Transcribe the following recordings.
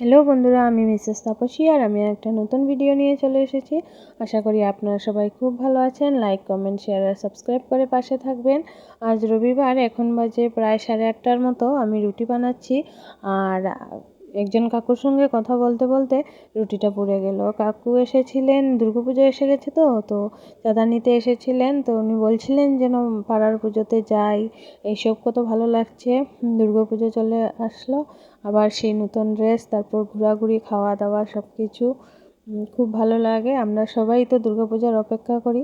Hello বন্ধুরা, আমি Mrs Tapasi আর আমি একটা নতুন ভিডিও নিয়ে চলে এসেছি। আশা করি আপনারা সবাই খুব ভালো আছেন। লাইক কমেন্ট শেয়ার আর সাবস্ক্রাইব করে পাশে থাকবেন। আজ রবিবার, এখন বাজে প্রায় সাড়ে আটটার মতো। আমি রুটি বানাচ্ছি। আর একজন কাকুর সঙ্গে কথা বলতে বলতে রুটিটা পুড়ে গেল। কাকু এসেছিলেন, দুর্গাপুজো এসে গেছে তো? তো চাঁদা নিতে এসেছিলেন, তো উনি বলছিলেন যেন পাড়ার পুজোতে যাই। এইসব কত ভালো লাগছে। দুর্গাপুজো চলে আসলো, আবার সেই নতুন ড্রেস, তারপর ঘোরাঘুরি খাওয়া দাওয়া সব কিছু খুব ভালো লাগে। আমরা সবাই তো দুর্গাপূজার অপেক্ষা করি।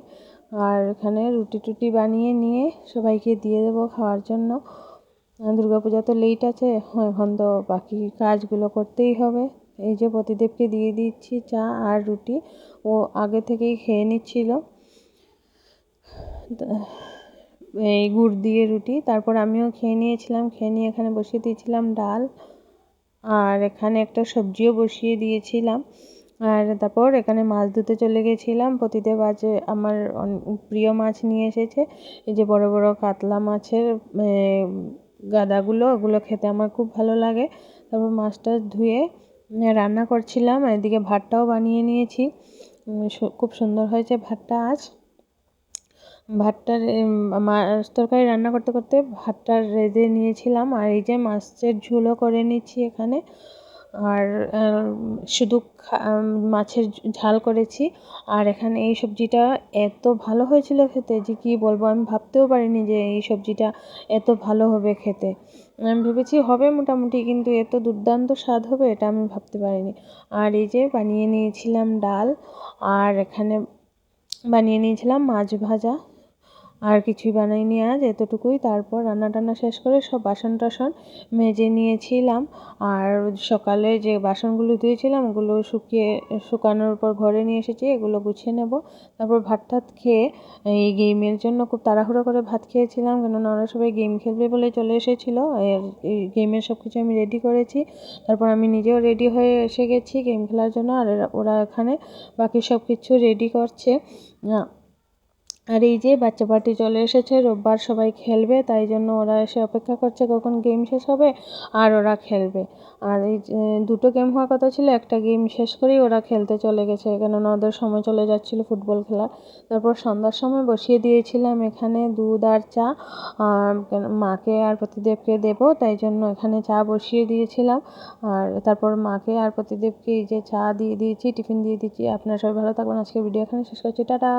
আর এখানে রুটি টুটি বানিয়ে নিয়ে সবাইকে দিয়ে দেবো খাওয়ার জন্য। দুর্গাপূজা তো লেট আছে, এখন তো বাকি কাজগুলো করতেই হবে। এই যে প্রতিদেবকে দিয়ে দিচ্ছি চা আর রুটি, ও আগে থেকেই খেয়ে নিচ্ছিল। এই গুড় দিয়ে রুটি, তারপর আমিও খেয়ে নিয়েছিলাম, খেয়ে নিয়ে এখানে বসিয়ে দিয়েছিলাম ডাল। আর এখানে একটা সবজিও বসিয়ে দিয়েছিলাম। আর তারপর এখানে মাছ ধুতে চলে গেছিলাম। প্রতিদেব আজ আমার প্রিয় মাছ নিয়ে এসেছে। এই যে বড় বড় কাতলা মাছের গাদাগুলো, ওগুলো খেতে আমার খুব ভালো লাগে। তারপর মাছটা ধুয়ে রান্না করছিলাম এদিকে ভাতটাও বানিয়ে নিয়েছি। খুব সুন্দর হয়েছে ভাতটা আজ। ভাতটার মাছ তরকারি রান্না করতে করতে ভাতটা রেঁধে নিয়েছিলাম। আর এই যে মাছের ঝোলও করে নিচ্ছি এখানে। আর শুধু মাছের ঝাল করেছি। আর এখানে এই সবজিটা এত ভালো হয়েছিল খেতে যে কী বলব, আমি ভাবতেও পারিনি যে এই সবজিটা এত ভালো হবে খেতে। আমি ভেবেছি হবে মোটামুটি, কিন্তু এত দুর্দান্ত স্বাদ হবে এটা আমি ভাবতে পারিনি। আর এই যে বানিয়ে নিয়েছিলাম ডাল, আর এখানে বানিয়ে নিয়েছিলাম মাছ ভাজা। আর কিছুই বানাইনি আজ, এতটুকুই। তারপর রান্না টান্না শেষ করে সব বাসন টাসন মেজে নিয়েছিলাম। আর সকালে যে বাসনগুলো ধুয়েছিলাম, ওগুলো শুকিয়ে, শুকানোর পর ঘরে নিয়ে এসেছি, এগুলো গুছিয়ে নেব। তারপর ভাত টাত খেয়ে এই গেমের জন্য খুব তাড়াহুড়ো করে ভাত খেয়েছিলাম, কেননা ওরা সবাই গেম খেলবে বলে চলে এসেছিল। এই গেমের সব কিছু আমি রেডি করেছি। তারপর আমি নিজেও রেডি হয়ে এসে গেছি গেম খেলার জন্য, আর ওরা এখানে বাকি সব কিছু রেডি করছে আর এই যে বাচ্চা পার্টি চলে এসেছে, রোববার সবাই খেলবে, তাই জন্য ওরা এসে অপেক্ষা করছে কখন গেম শেষ হবে আর ওরা খেলবে। আর এই দুটো গেম হওয়ার কথা ছিল, একটা গেম শেষ করেই ওরা খেলতে চলে গেছে। কেননা ওদের সময় চলে যাচ্ছিল ফুটবল খেলা। তারপর সন্ধ্যার সময় বসিয়ে দিয়েছিলাম এখানে দুধ আর চা। মাকে আর প্রতিদেবকে দেবো, তাই জন্য এখানে চা বসিয়ে দিয়েছিলাম। আর তারপর মাকে আর প্রতিদেবকে এই যে চা দিয়ে দিয়েছি, টিফিন দিয়ে দিয়েছি। আপনারা সবাই ভালো থাকবেন। আজকে ভিডিও এখানে শেষ করছি। টাটা!